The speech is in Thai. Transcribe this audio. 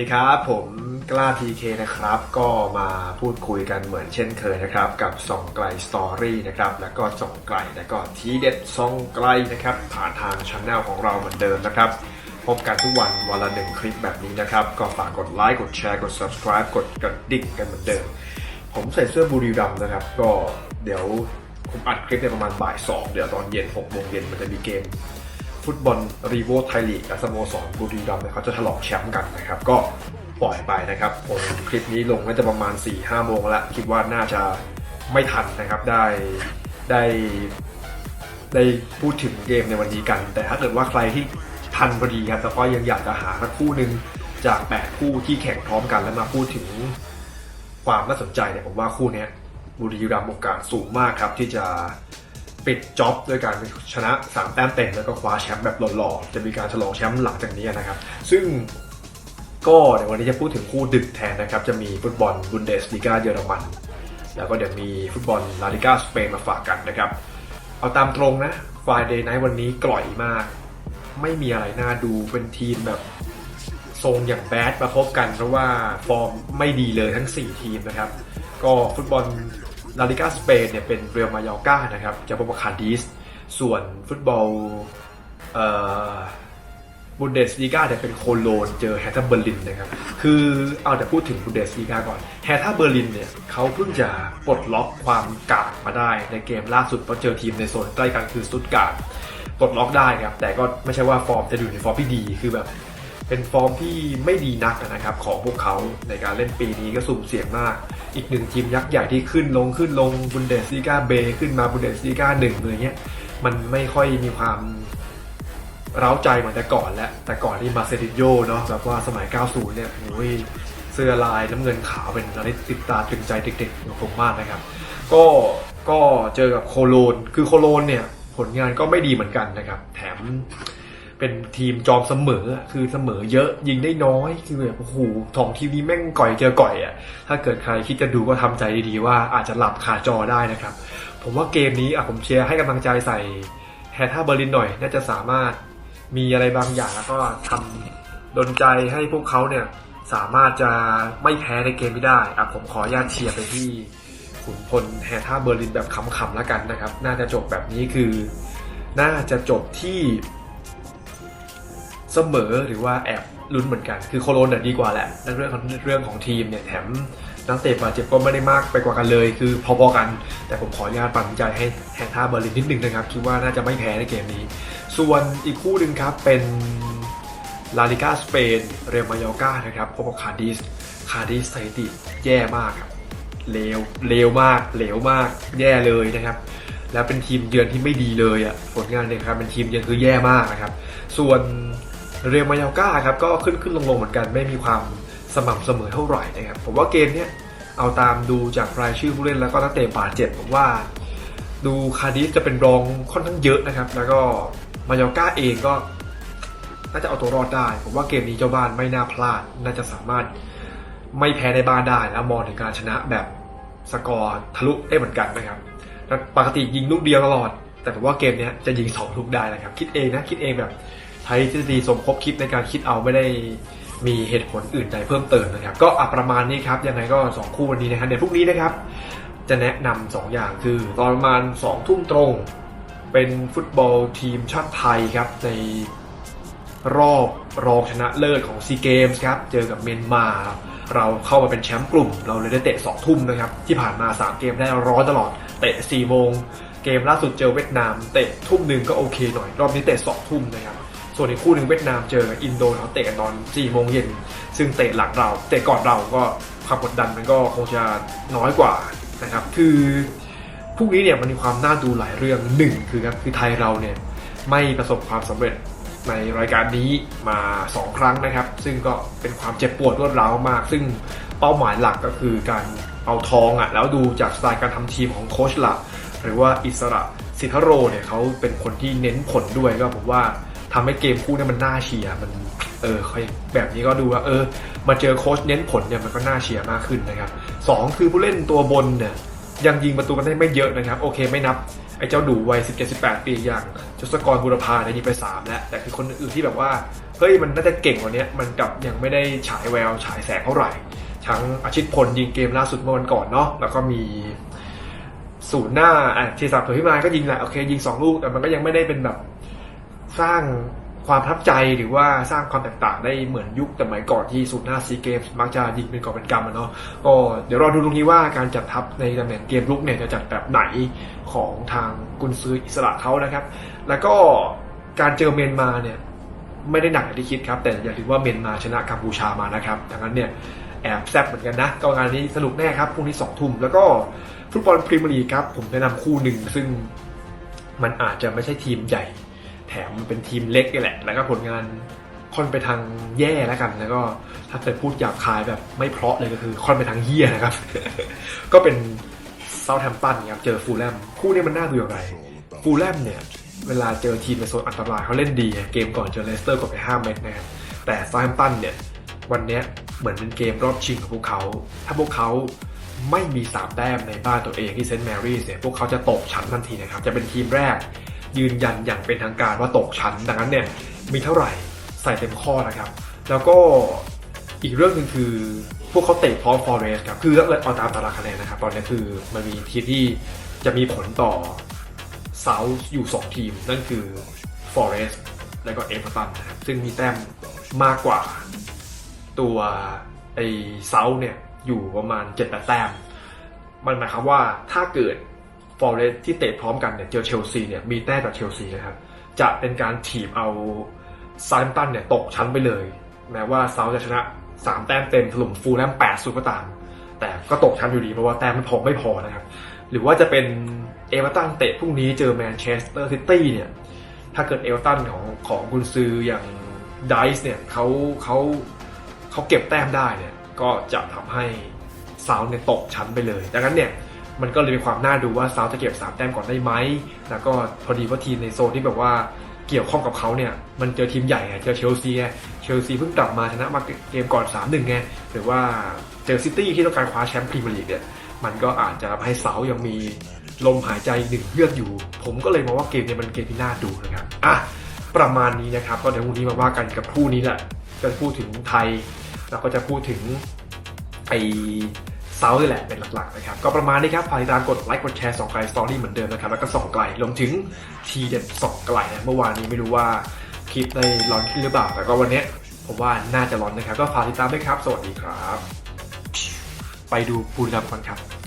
ดีครับผมกล้า PK นะครับ ก็มาพูดคุยกันเหมือนเช่นเคยนะครับ กับส่องไกลสตอรี่นะครับ แล้วก็ส่องไกลแล้วก็ทีเด็ดส่องไกลนะครับ ผ่านทางช anel ของเราเหมือนเดิมนะครับ พบกันทุกวันวันละหนึ่งคลิปแบบนี้นะครับ ก็ฝากกดไลค์กดแชร์กด subscribe กดกระดิ่งกันเหมือนเดิม ผมใส่เสื้อบุรีรัมนะครับ ก็เดี๋ยวผมอัดคลิปในประมาณบ่ายสองเดี๋ยวตอนเย็นหกโมงเย็นมันจะมีเกม ฟุตบอลรีโวไทยลีกและสโมสรบุรีรัมย์เนี่ยเขาจะฉลองแชมป์กันนะครับ ก็ปล่อยไปนะครับผมคลิปนี้ลงน่าจะประมาณ4ี่ห้าโมงแล้ว คิดว่าน่าจะไม่ทันนะครับได้ได้ได้พูดถึงเกมในวันนี้กัน แต่ถ้าเกิดว่าใครที่ทันพอดีครับแต่ก็ยังอยากจะหาสักคู่หนึ่งจาก 8 คู่ที่แข่งพร้อมกันแล้วมาพูดถึงความน่าสนใจเนี่ยผมว่าคู่นี้บุรีรัมย์โอกาสสูงมากครับที่จะ ปิดจ็อบด้วยการชนะ 3 แต้มเต็มแล้วก็คว้าแชมป์แบบหล่อๆ จะมีการฉลองแชมป์หลังจากนี้นะครับ ซึ่งก็ในวันนี้จะพูดถึงคู่ดึกแทนนะครับ จะมีฟุตบอลบุนเดสลีกาเยอรมัน แล้วก็เดี๋ยวมีฟุตบอลลาลิกาสเปนมาฝากกันนะครับ เอาตามตรงนะฟ r i เดย์ไนท์วันนี้กล่อยมาก ไม่มีอะไรน่าดูเป็นทีมแบบทรงอย่างแบดมาพบกันเพราะว่าฟอร์มไม่ดีเลยทั้ง 4 ทีมนะครับ ก็ฟุตบอล ลาลิกาสเปนเนี่ยเป็นเรียลมายอร์กานะครับจะพบกับคาดิสส่วนฟุตบอลเอ่อบุนเดสลีกาเนี่ยเป็นโคโลนเจอแฮต t าเบอร์ลินนะครับคือเอาแต่พูดถึงบุนเดสลีกาก่อนแฮต t าเบอร์ลินเนี่ยเขาเพิ่งจะปลดล็อกความกากมาได้ในเกมล่าสุดเพราะเจอทีมในโซนใกล้กันคือสตุตการ์ดปลดล็อกได้ครับแต่ก็ไม่ใช่ว่าฟอร์มจะอยู่ในฟอร์มที่ดีคือแบบ เป็นฟอร์มที่ไม่ดีนักนะครับของพวกเขาในการเล่นปีนี้ก็สุ่มเสี่ยงมาก อีกหนึ่งทีมยักษ์ใหญ่ที่ขึ้นลงขึ้นลงบุนเดสลีกาเบขึ้นมาบุนเดสลีกาหนึ่งเลยเนี้ยมันไม่ค่อยมีความเร้าใจเหมือนแต่ก่อนแล้วแต่ก่อนที่มาเซติโยเนาะแบบว่าสมัย 90 เนี่ยโอ้ยเสื้อลายน้ำเงินขาวเป็นอะไรติดตาตึงใจเด็กๆของผมมากนะครับ ก็ก็เจอกับโคโลนคือโคโลนเนี่ยผลงานก็ไม่ดีเหมือนกันนะครับ แถม เป็นทีมจอมเสมอคือเสมอเยอะยิงได้น้อยคือแบบโอ้โหทองทีวีแม่งก่อยเจอก่อยอะถ้าเกิดใครคิดจะดูก็ทำใจดีๆว่าอาจจะหลับคาจอได้นะครับ ผมว่าเกมนี้อะผมเชียร์ให้กำลังใจใส่แฮท่าเบอร์ลินหน่อย น่าจะสามารถมีอะไรบางอย่างแล้วก็ทำดนใจให้พวกเขาเนี่ยสามารถจะไม่แพ้ในเกมนี้ได้อะผมขออนุญาตเชียร์ไปที่ขุนพลแฮท่าเบอร์ลินแบบขำๆแล้วกันนะครับ น่าจะจบแบบนี้คือ น่าจะจบที่ เสมอหรือว่าแอบลุ้นเหมือนกัน คือโคโลนเนี่ยดีกว่าแหละเรื่องของเรื่องของทีมเนี่ยแถมนักเตะบาดเจ็บก็ไม่ได้มากไปกว่ากันเลย คือพอๆกัน แต่ผมขออนุญาตปั่นใจให้แฮท่าเบอร์ลินนิดนึงนะครับ คิดว่าน่าจะไม่แพ้ในเกมนี้ ส่วนอีกคู่หนึ่งครับเป็นลาลิกาสเปนเรอัลมายอกานะครับพบกับคาดิสคาดิสสถิติแย่มากครับเลวเลวมากเหลวมากแย่เลยนะครับ แล้วเป็นทีมเยือนที่ไม่ดีเลยอะผลงานเนี่ยครับเป็นทีมเยือนคือแย่มากนะครับ ส่วน เรียลมายอร์กาครับก็ขึ้นขึ้นลงลงเหมือนกันไม่มีความสม่ำเสมอเท่าไหร่นะครับผมว่าเกมเนี้ยเอาตามดูจากรายชื่อผู้เล่นแล้วก็นักเตะบาดเจ็บผมว่า ดูคาร์ดิสจะเป็นรองค่อนข้างเยอะนะครับ แล้วก็มายอร์กาเองก็น่าจะเอาตัวรอดได้ ผมว่าเกมนี้เจ้าบ้านไม่น่าพลาด น่าจะสามารถไม่แพ้ในบ้านได้ แล้วมองถึงการชนะแบบสกอร์ทะลุได้เหมือนกันนะครับปกติยิงลูกเดียวตลอด แต่ผมว่าเกมนี้จะยิงสองลูกได้นะครับ คิดเองนะ คิดเองแบบ ใช้ทฤษฎีสมคบคิดในการคิดเอาไม่ได้มีเหตุผลอื่นใดเพิ่มเติมนะครับ ก็อประมาณนี้ครับ ยังไงก็ 2 คู่วันนี้นะครับเดี๋ยวพรุ่งนี้นะครับ จะแนะนำสองอย่างคือ ตอนประมาณ 2 ทุ่มตรง เป็นฟุตบอลทีมชาติไทยครับ ในรอบรองชนะเลิศของซีเกมส์ครับ เจอกับเมียนมา เราเข้ามาเป็นแชมป์กลุ่ม เราเลยได้เตะ 2 ทุ่มนะครับ ที่ผ่านมา 3 เกมได้ร้อนตลอด เตะ4โมงเกมล่าสุดเจอเวียดนาม เตะทุ่มหนึ่งก็โอเคหน่อย รอบนี้เตะ2ทุ่มนะครับ ส่วนอีกคู่หนึ่งเวียดนามเจออินโดเขาเตะกันตอน4โมงเย็น ซึ่งเตะหลังเรา เตะก่อนเราก็ความกดดันมันก็คงจะน้อยกว่านะครับ คือพวกนี้เนี่ยมันมีความน่าดูหลายเรื่องหนึ่งคือครับคือไทยเราเนี่ยไม่ประสบความสำเร็จในรายการนี้มา 2 ครั้งนะครับ ซึ่งก็เป็นความเจ็บปวดรวดร้าวมาก ซึ่งเป้าหมายหลักก็คือการเอาทองอะ่ะแล้วดูจากสไตล์การทำทีมของโค้ชหลักหรือว่าอิสระสิทธโรเนี่ยเขาเป็นคนที่เน้นผลด้วยก็ผมว่า ทำให้เกมคู่เนี้มันน่าเชียร์มันเออคอยแบบนี้ก็ดูว่าเออ มาเจอโค้ชเน้นผลเนี่ยมันก็น่าเชียร์มากขึ้นนะครับสองคือผู้เล่นตัวบนเนี่ยยังยิงประตูกันได้ไม่เยอะนะครับ โอเคไม่นับไอ้เจ้าดูวัย 17-18 ปีอย่างจศกรบุรพาเนี่ยยิงไป 3 แล้ว แต่คือคนอื่นที่แบบว่า เฮ้ยมันน่าจะเก่งกว่านี้มันกลับยังไม่ได้ฉายแวว ฉายแสงเท่าไหร่ ทั้งอาชิตพลยิงเกมล่าสุดเมื่อวันก่อนเนาะแล้วก็มีศูนย์หน้าอะทีศักดิ์เผยพิมายก็ยิงแหละโอเคยิงสองลูกแต่มันก็ยังไม่ได้เป็นแบบ สร้างความทับใจหรือว่าสร้างความแตกต่างได้เหมือนยุคแต่สมัยก่อนที่ศูนย์หน้าซีเกมส์มักจะยิงเป็นกอบเป็นกำอะเนาะก็เดี๋ยวรอดูตรงนี้ว่าการจัดทัพในตำแหน่งเกมลุกเนี่ยจะจัดแบบไหนของทางกุนซืออิสระเขานะครับ แล้วก็การเจอเมียนมาเนี่ยไม่ได้หนักอย่างที่คิดครับ แต่อย่าลืมว่าเมียนมาชนะกัมพูชามานะครับดังนั้นเนี่ยแอบแซบเหมือนกันนะก็งานนี้สนุกแน่ครับพรุ่งนี้สองทุ่มแล้วก็ฟุตบอลพรีเมียร์ลีกครับผมแนะนำคู่หนึ่งซึ่งมันอาจจะไม่ใช่ทีมใหญ่ แถมมันเป็นทีมเล็กนี่แหละ แล้วก็ผลงานค่อนไปทางแย่แล้วกัน แล้วก็ถ้าเกิดพูดหยาบคายแบบไม่เพราะเลยก็คือค่อนไปทางเฮี้ยนะครับ ก็เป็นเซาท์แฮมป์ตันครับเจอฟูลแลมคู่นี้มันน่าดูอย่างไรฟูลแลมเนี่ยเวลาเจอทีมในโซนอันตรายเขาเล่นดี เกมก่อนเจอเลสเตอร์กดไป 5 เม็ดนะครับแต่ซาแฮมป์ตันเนี่ยวันนี้เหมือนเป็นเกมรอบชิงของพวกเขา ถ้าพวกเขาไม่มี 3 แต้มในบ้านตัวเองที่เซนต์แมรี่เนี่ยพวกเขาจะตกชั้นทันทีนะครับ จะเป็นทีมแรก ยืนยันอย่างเป็นทางการว่าตกชั้น ดังนั้นเนี่ยมีเท่าไหร่ใส่เต็มข้อนะครับ แล้วก็อีกเรื่องหนึ่งคือพวกเขาเตะพร้อมฟอร์เรสครับ คือเอาตามตารางคะแนนนะครับ ตอนนี้คือมันมีทีมที่จะมีผลต่อเซาท์อยู่ 2 ทีม นั่นคือ Forest และก็เอเวอร์ตันนะครับ ซึ่งมีแต้มมากกว่า ตัวไอเซาท์เนี่ยอยู่ประมาณ 7-8 แต้ม มันหมายความว่าถ้าเกิด Forest ที่เตะพร้อมกันเนี่ยเจอเชลซีเนี่ยมีแต้มกับเชลซีนะครับ จะเป็นการถีบเอาซาร์ตันเนี่ยตกชั้นไปเลย แม้ว่าเซาท์จะชนะ3แต้มเต็มถล่มฟูลแลม8สุดก็ตาม แต่ก็ตกชั้นอยู่ดีเพราะว่าแต้มไม่พอไม่พอนะครับ หรือว่าจะเป็นเอเวอร์ตันเตะพรุ่งนี้เจอแมนเชสเตอร์ซิตี้เนี่ย ถ้าเกิดเอเวอร์ตันของของกุนซืออย่างไดส์เนี่ยเขาเขาเขาเก็บแต้มได้เนี่ยก็จะทำให้ซาวเนี่ยตกชั้นไปเลย ดังนั้นเนี่ย มันก็เลยมีความน่าดูว่าซาวจะเก็บ3แต้มก่อนได้ไหมแล้วก็พอดีว่าทีมในโซนที่แบบว่าเกี่ยวข้องกับเขาเนี่ยมันเจอทีมใหญ่ไงเจอเชลซีไงเชลซีเพิ่งกลับมาชนะมาเกมก่อน 3-1ไงหรือว่าเจอซิตี้ที่ต้องการคว้าแชมป์พรีเมียร์ลีกเนี่ยมันก็อาจจะให้เสายังมีลมหายใจหนึ่งเลือดอยู่ ผมก็เลยมองว่าเกมเนี้มันเกมที่น่าดูนะครับอะประมาณนี้นะครับ ก็เดี๋ยววันนี้มาว่ากันกับคู่นี้แหละจะพูดถึงไทย แล้วก็จะพูดถึงไอ เซาท์นี่แหละเป็นหลักๆนะครับ ก็ประมาณนี้ครับฝากติดตามกดไลค์กดแชร์สองไกลสตอรี่เหมือนเดิมนะครับ แล้วก็สองไกลรวมถึงทีเด็ดสองไกลนะเมื่อวานนี้ไม่รู้ว่าคลิปได้ร้อนขึ้นหรือเปล่าแต่ก็วันนี้ผมว่าน่าจะร้อนนะครับ ก็ฝากติดตามด้วยครับ สวัสดีครับ ไปดูปูนดำก่อนครับ